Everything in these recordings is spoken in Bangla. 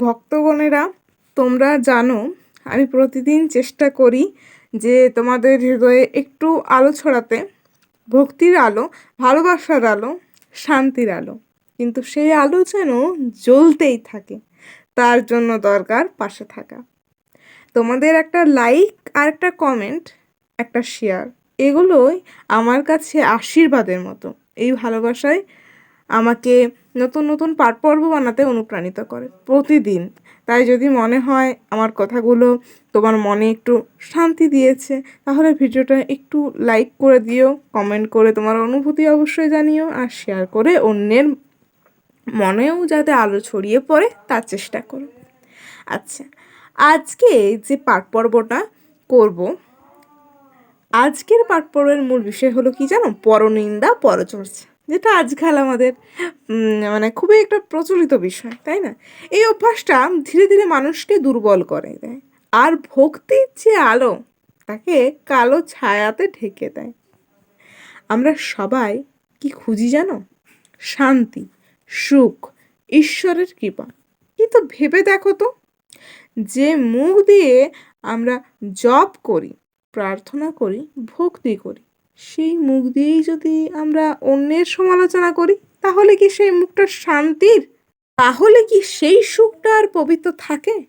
ভক্তগণেরা, তোমরা জানো, আমি প্রতিদিন চেষ্টা করি যে তোমাদের হৃদয়ে একটু আলো ছড়াতে, ভক্তির আলো, ভালোবাসার আলো, শান্তির আলো। কিন্তু সেই আলো যেন জ্বলতেই থাকে, তার জন্য দরকার পাশে থাকা। তোমাদের একটা লাইক আর একটা কমেন্ট, একটা শেয়ার, এগুলোই আমার কাছে আশীর্বাদের মতো। এই ভালোবাসায় আমাকে নতুন নতুন পাঠ পর্ব বানাতে অনুপ্রাণিত করে প্রতিদিন। তাই যদি মনে হয় আমার কথাগুলো তোমার মনে একটু শান্তি দিয়েছে, তাহলে ভিডিওটা একটু লাইক করে দিও কমেন্ট করে তোমার অনুভূতি অবশ্যই জানিও, আর শেয়ার করে অন্যের মনেও যাতে আলো ছড়িয়ে পড়ে, তার চেষ্টা করো। আচ্ছা আজকে যে পাঠ পর্বটা করব, আজকের পাঠ পর্বের মূল বিষয় হলো কি জানো? পরনিন্দা, পরচর্চা। যেটা আজকাল আমাদের মানে খুবই একটা প্রচলিত বিষয়, তাই না? এই অভ্যাসটা ধীরে ধীরে মানুষকে দুর্বল করে দেয়। আর ভক্তির যে আলো, তাকে কালো ছায়াতে ঢেকে দেয়। আমরা সবাই কি খুঁজি জানো? শান্তি, সুখ, ঈশ্বরের কৃপা। কিন্তু ভেবে দেখো তো, যে মুখ দিয়ে আমরা জপ করি, প্রার্থনা করি, ভক্তি করি সেই মুখ দিয়েই যদি আমরা অন্যের সমালোচনা করি, তাহলে কি সেই মুখটা শান্তির? তাহলে কি সেই সুখটা আর পবিত্র থাকে?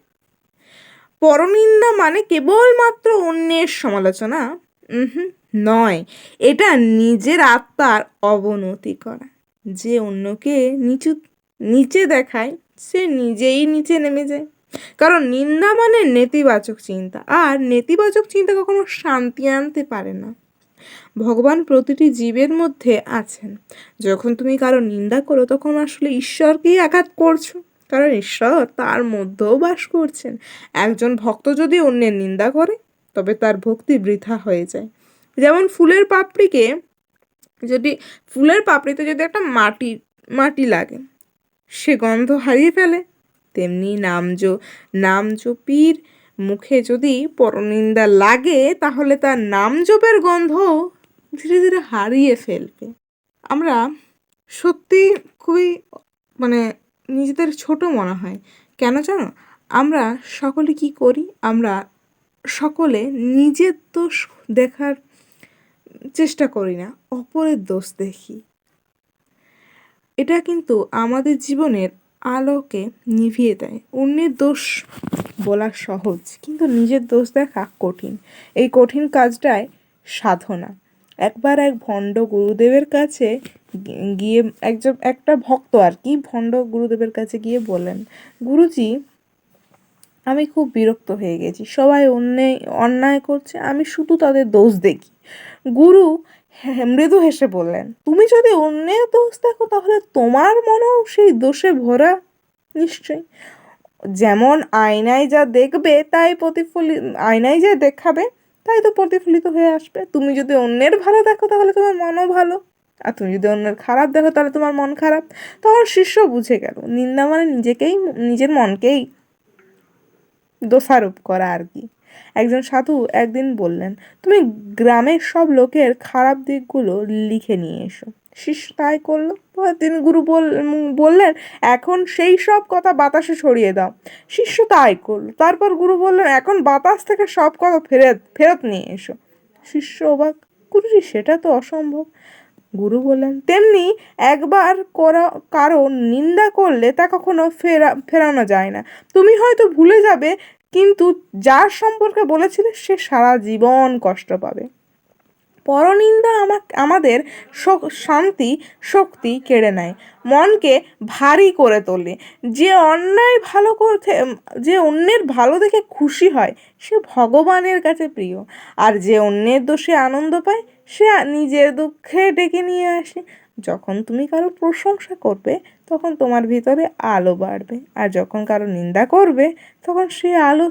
পরনিন্দা মানে কেবলমাত্র অন্যের সমালোচনা? নয়। এটা নিজের আত্মার অবনতি করা। যে অন্যকে নিচু, নিচে দেখায়, সে নিজেই নিচে নেমে যায়। কারণ নিন্দা মানে নেতিবাচক চিন্তা। আর নেতিবাচক চিন্তা কখনো শান্তি আনতে পারে না। ভগবান প্রতিটি জীবের মধ্যে আছেন। যখন তুমি কারও নিন্দা করো, তখন আসলে ঈশ্বরকেই আঘাত করছ। কারণ ঈশ্বর তার মধ্যেও বাস করছেন। একজন ভক্ত যদি অন্যের নিন্দা করে, তবে তার ভক্তি বৃথা হয়ে যায়। যেমন ফুলের পাপড়িকে, যদি ফুলের পাপড়িতে যদি একটা মাটি মাটি লাগে, সে গন্ধ হারিয়ে ফেলে, তেমনি নামজ নামজপীর মুখে যদি পরনিন্দা লাগে, তাহলে তার নামজপের গন্ধ ধীরে ধীরে হারিয়ে ফেলবে। আমরা সত্যি খুবই মানে নিজেদের ছোট মনে হয়। কেন জানো? আমরা সকলে কি করি? আমরা সকলে নিজের দোষ দেখার চেষ্টা করি না, অপরের দোষ দেখি। এটা কিন্তু আমাদের জীবনের আলোকে নিভিয়ে দেয়। অন্যের দোষ বলা সহজ, কিন্তু নিজের দোষ দেখা কঠিন। এই কঠিন কাজটায় সাধনা। একবার এক ভণ্ড গুরুদেবের কাছে গিয়ে একজন, একটা ভক্ত আর কি, ভণ্ড গুরুদেবের কাছে গিয়ে বললেন, গুরুজি, আমি খুব বিরক্ত হয়ে গেছি। সবাই অন্যায় অন্যায় করছে, আমি শুধু তাদের দোষ দেখি। গুরু মৃদু হেসে বললেন, তুমি যদি অন্যের দোষ দেখো, তাহলে তোমার মনেও সেই দোষে ভরা? নিশ্চয়ই। যেমন আয়নায় যা দেখবে, তাই প্রতিফলিত আয়নায় যা দেখাবে, তাই তো প্রতিফলিত হয়ে আসবে। তুমি যদি অন্যের ভালো দেখো, তাহলে তোমার মনও ভালো। আর তুমি যদি অন্যের খারাপ দেখো, তাহলে তোমার মন খারাপ। তখন শিষ্য বুঝে গেল, নিন্দা মানে নিজেকেই, নিজের মনকেই দোষারোপ করা আর কি। একজন সাধু একদিন বললেন, তুমি গ্রামের সব লোকের খারাপ দিকগুলো লিখে নিয়ে এসো। শিষ্য তাই করল। দিন গুরু বল বললেন, এখন সেই সব কথা বাতাসে ছড়িয়ে দাও। শিষ্য তাই করল। তারপর গুরু বললেন, এখন বাতাস থেকে সব কথা ফেরত ফেরত নিয়ে এসো। শিষ্য অবাক গুরুজি সেটা তো অসম্ভব। গুরু বললেন, তেমনি একবার করা, কারও নিন্দা করলে তা কখনো ফেরা, ফেরানো যায় না। তুমি হয়তো ভুলে যাবে যার সম্পর্কে বলেছিলে সে সারা জীবন কষ্ট পাবে। পরনিন্দা আমা- আমাদের শান্তি, শক্তি কেড়ে নেয়, মনকে ভারী করে তোলে। যে অন্যায় ভালো করতে, যে অন্যের ভালো দেখে খুশি হয়, সে ভগবানের কাছে প্রিয়। আর যে অন্যের দোষে আনন্দ পায়, সে নিজের দুঃখে ডেকে নিয়ে আসে। যখন তুমি কারও প্রশংসা করবে, তখন তোমার ভিতরে আলো বাড়বে। আর যখন কারও নিন্দা করবে, তখন সে আলো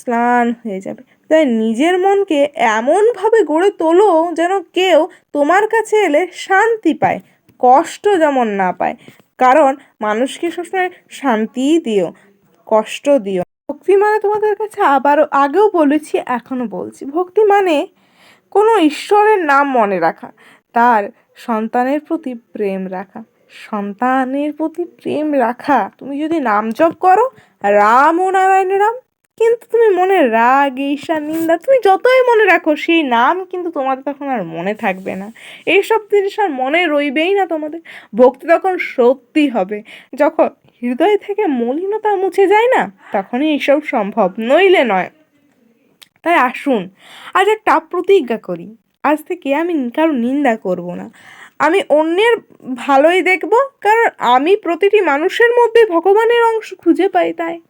স্নান হয়ে যাবে। তাই নিজের মনকে এমনভাবে গড়ে তোলো যেন কেউ তোমার কাছে এলে শান্তি পায়, কষ্ট যেমন না পায়। কারণ মানুষকে সবসময় শান্তিই দিও, কষ্ট দিও। ভক্তি মানে তোমাদের কাছে আবারও আগেও বলেছি, এখনও বলছি। ভক্তি মানে কোনো ঈশ্বরের নাম মনে রাখা। তার সন্তানের প্রতি প্রেম রাখা। সন্তানের প্রতি প্রেম রাখা। তুমি যদি নাম জপ করো, রাম ও নারায়ণ রাম, কিন্তু তুমি মনে রাগ, ঈর্ষা, নিন্দা, তুমি যতই মনে রাখো, সেই নাম কিন্তু তোমাদের তখন আর মনে থাকবে না। এইসব জিনিস আর মনে রইবেই না তোমাদের। ভক্তি তখন সত্যি হবে। যখন হৃদয় থেকে মলিনতা মুছে যায় না, তখনই এইসব সম্ভব নইলে নয়। তাই আসুন, আজ একটা প্রতিজ্ঞা করি। আজ থেকে আমি কারও নিন্দা করব না। আমি অন্যের ভালোই দেখব, কারণ আমি প্রতিটি মানুষের মধ্যে ভগবানের অংশ খুঁজে পাই তাই।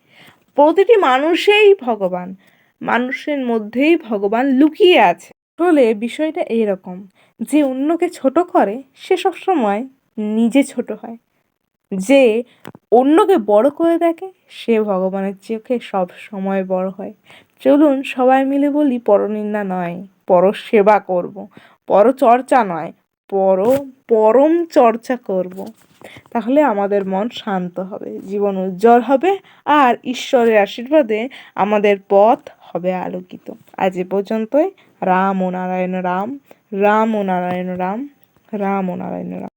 প্রতিটি মানুষেই ভগবান, মানুষের মধ্যেই ভগবান লুকিয়ে আছে। আসলে বিষয়টা এরকম, যে অন্যকে ছোট করে, সে সবসময় নিজে ছোট হয়। যে অন্যকে বড় করে দেখে, সে ভগবানের চোখে সব সময় বড় হয়। চলুন সবাই মিলে বলি, পরনিন্দা নয়। পর সেবা করব। পরচর্চা নয়, পর, পরম চর্চা করব। তাহলে আমাদের মন শান্ত হবে, জীবন উজ্জ্বল হবে আর ঈশ্বরের আশীর্বাদে আমাদের পথ হবে আলোকিত। আজ এ পর্যন্তই। রাম ও নারায়ণ রাম রাম ও নারায়ণ রাম রাম ও নারায়ণ রাম।